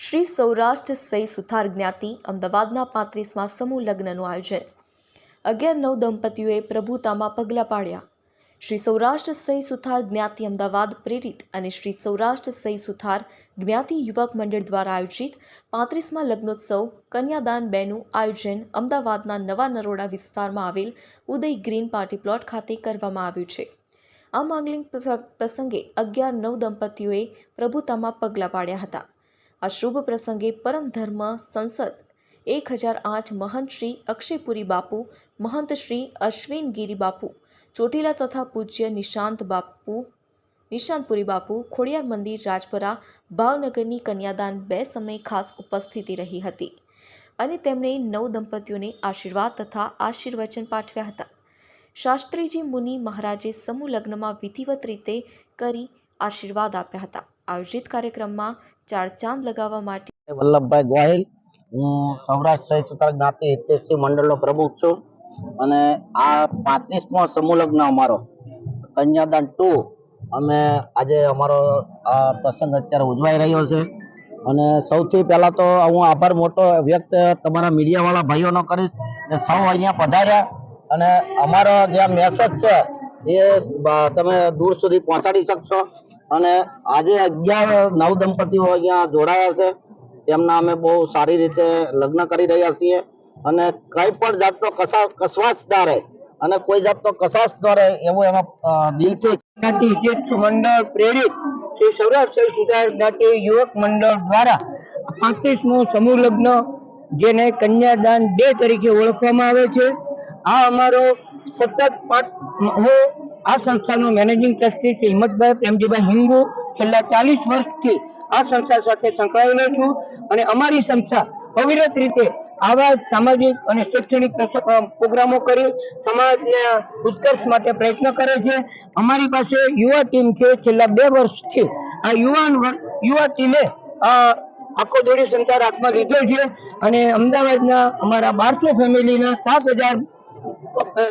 શ્રી સૌરાષ્ટ્ર સઈ સુથાર જ્ઞાતિ અમદાવાદના પાંત્રીસમાં સમૂહ લગ્નનું આયોજન. અગિયાર નવ દંપતીઓએ પ્રભુતામાં પગલાં પાડ્યા. શ્રી સૌરાષ્ટ્ર સઈ સુથાર જ્ઞાતિ અમદાવાદ પ્રેરિત અને શ્રી સૌરાષ્ટ્ર સઈ સુથાર જ્ઞાતિ યુવક મંડળ દ્વારા આયોજિત પાંત્રીસમાં લગ્નોત્સવ કન્યાદાન બેનું આયોજન અમદાવાદના નવા નરોડા વિસ્તારમાં આવેલ ઉદય ગ્રીન પાર્ટી પ્લોટ ખાતે કરવામાં આવ્યું છે. આ માંગલિંગ પ્રસંગે અગિયાર નવ દંપતીઓએ પ્રભુતામાં પગલાં પાડ્યા હતા. આ શુભ પ્રસંગે પરમ ધર્મ સંસદ. એક હજાર આઠ મહંત શ્રી અક્ષયપુરી બાપુ, મહંત શ્રી અશ્વિન ગીરી બાપુ, ચોટીલા તથા પૂજ્ય નિશાંત બાપુ, નિશાંતપુરી બાપુ, ખોડિયાર મંદિર, રાજપરા, ભાવનગરની કન્યાદાન બે સમયે ખાસ ઉપસ્થિતિ રહી હતી અને તેમણે નવ દંપતીઓને આશીર્વાદ તથા આશીર્વચન પાઠવ્યા હતા. શાસ્ત્રીજી મુનિ મહારાજે સમૂહ લગ્નમાં વિધિવત રીતે કરી આશીર્વાદ આપ્યા હતા. આયોજિત કાર્યક્રમમાં ચાર ચાંદ લગાવવા માટે વલ્લભભાઈ ગોહિલ. હું સૌરાષ્ટ્ર સહિત જ્ઞાતિ હિતેશી મંડળનો પ્રમુખ છું અને આ પાંત્રીસમો સમૂહ લગ્ન અમારો. કન્યાદાન ટુ અમે આજે અમારો આ પ્રસંગ અત્યારે ઉજવાઈ રહ્યો છે. અને સૌથી પહેલાં તો હું આભાર મોટો વ્યક્ત તમારા મીડિયાવાળા ભાઈઓનો કરીશ ને સૌ અહીંયા પધાર્યા. અને અમારો જે મેસેજ છે એ તમે દૂર સુધી પહોંચાડી શકશો. અને આજે અગિયાર નવ દંપતીઓ અહીંયા જોડાયા છે. તેમના અમે બહુ સારી રીતે લગ્ન કરી રહ્યા છીએ. અને કઈ પણ જાતનો કસા કસવાશ ના રહે અને કોઈ જાતનો કસાશ ન રહે એવું એમાં દિલથી હિતેશ મંડળ, પ્રેરિત શ્રી સૌરાષ્ટ્ર સુધાર જ્ઞાતિ યુવક મંડળ દ્વારા પાંત્રીસમું સમૂહ લગ્ન, જેને કન્યાદાન ડે તરીકે ઓળખવામાં આવે છે. આ અમારો સતત હું આ સંસ્થાનો મેનેજિંગ ટ્રસ્ટી શ્રી હિંમતભાઈ પ્રેમજીભાઈ હિંગુ. છેલ્લા ચાલીસ વર્ષથી આ સંસ્થા સાથે સંકળાયેલો છું અને અમારી સંસ્થા અવિરત રીતે આવા સામાજિક અને શૈક્ષણિક પ્રોગ્રામો કરી સમાજના ઉત્કર્ષ માટે પ્રયત્ન કરે છે. અમારી પાસે યુવા ટીમ છે. છેલ્લા બે વર્ષથી આ યુવાન યુવા ટીમે આખો દોડી સંસાર હાથમાં લીધો છે. અને અમદાવાદના અમારા બારસો ફેમિલીના સાત હજાર